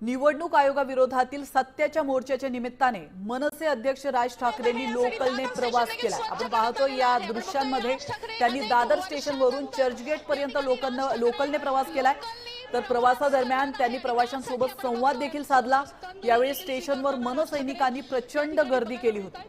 निवडणूक आयोगाविरोधातील सत्याच्या मोर्चाच्या निमित्ताने मनसे अध्यक्ष राज ठाकरेंनी लोकलने प्रवास केला. आपण पाहतो या दृश्यांमध्ये त्यांनी दादर स्टेशनवरून चर्चगेट पर्यंत लोकलनं लोकलने प्रवास केलाय. तर प्रवासादरम्यान त्यांनी प्रवाशांसोबत संवाद देखील साधला. यावेळी स्टेशनवर मनसैनिकांनी प्रचंड गर्दी केली होती.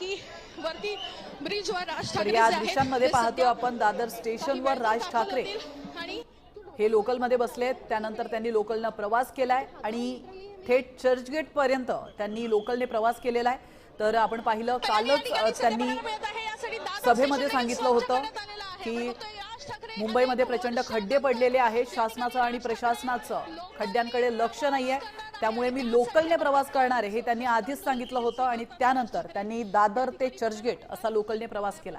की वरती ब्रिजवर राज तर ठाकरे या दृश्यांमध्ये पाहतो आपण दादर स्टेशनवर राज ठाकरे. हे लोकलमध्ये बसलेत त्यानंतर त्यांनी लोकलनं प्रवास केलाय आणि थेट चर्चगेट पर्यंत त्यांनी लोकलने प्रवास केलेला आहे. तर आपण पाहिलं कालच त्यांनी सभेमध्ये सांगितलं होतं की मुंबईमध्ये प्रचंड खड्डे पडलेले आहेत. शासनाचं आणि प्रशासनाचं खड्ड्यांकडे लक्ष नाहीये. त्यामुळे मी लोकलने प्रवास करणार आहे हे त्यांनी आधीच सांगितलं होतं आणि त्यानंतर त्यांनी दादर ते चर्चगेट असा लोकलने प्रवास केला